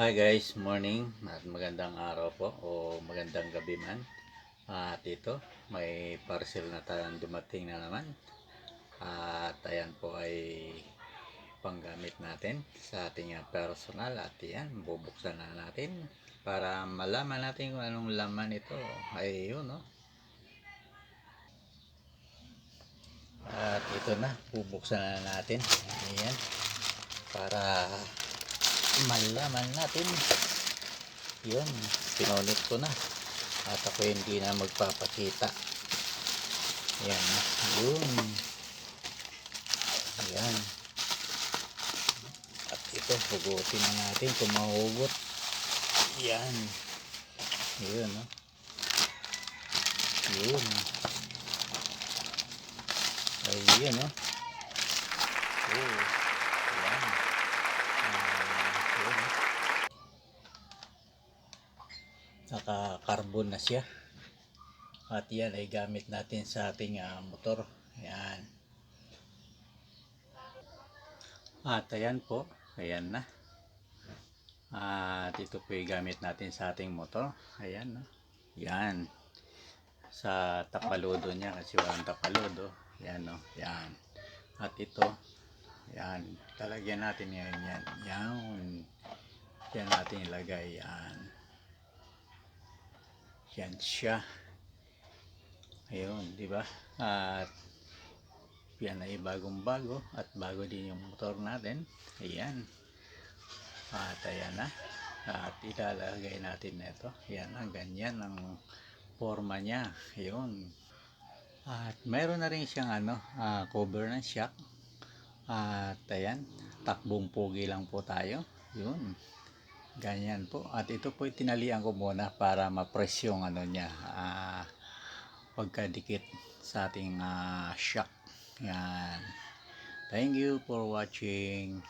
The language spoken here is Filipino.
Hi guys, morning at magandang araw po o magandang gabi man. At ito, may parcel na tayong dumating na naman. At ayan po ay panggamit natin sa ating ah, personal at yan, bubuksan na natin para malaman natin kung anong laman ito. Ay yun, no? At ito na, bubuksan na natin. Ayan. Para malaman natin. Yun pinunit ko na. At ako hindi na magpapakita. Yan yun. Yan. At ito hugutin na natin kung mahugot. Yan. Yun no? Yun. Ay yun no? Oh yan Ah, yun. Naka-carbon na siya. At yan ay gamit natin sa ating ah, motor. Yan. At ayan po. Ayan na. At ito po ay gamit natin sa ating motor. Ayan. No? Yan. Sa tapaludo niya kasi walang tapaludo. Yan. No? Yan. At ito. Yan. Talagyan natin ngayon yan. Yan. Yan natin ilagay. Yan. Yan siya. Ayun, di ba? At yan ay bagong bago at bago din yung motor natin. Ayan. At ayan na. At ilalagay natin na ito. Yan ang ganyan ang forma niya. Ayun. At meron na rin siyang ano, ah, cover ng shock. At ayan, takbong pogi lang po tayo. Yun. Ganyan po. At ito po tinalian ko muna para ma-press yung ano niya. Ah, pagkadikit sa ating ah, shock. Yan. Thank you for watching.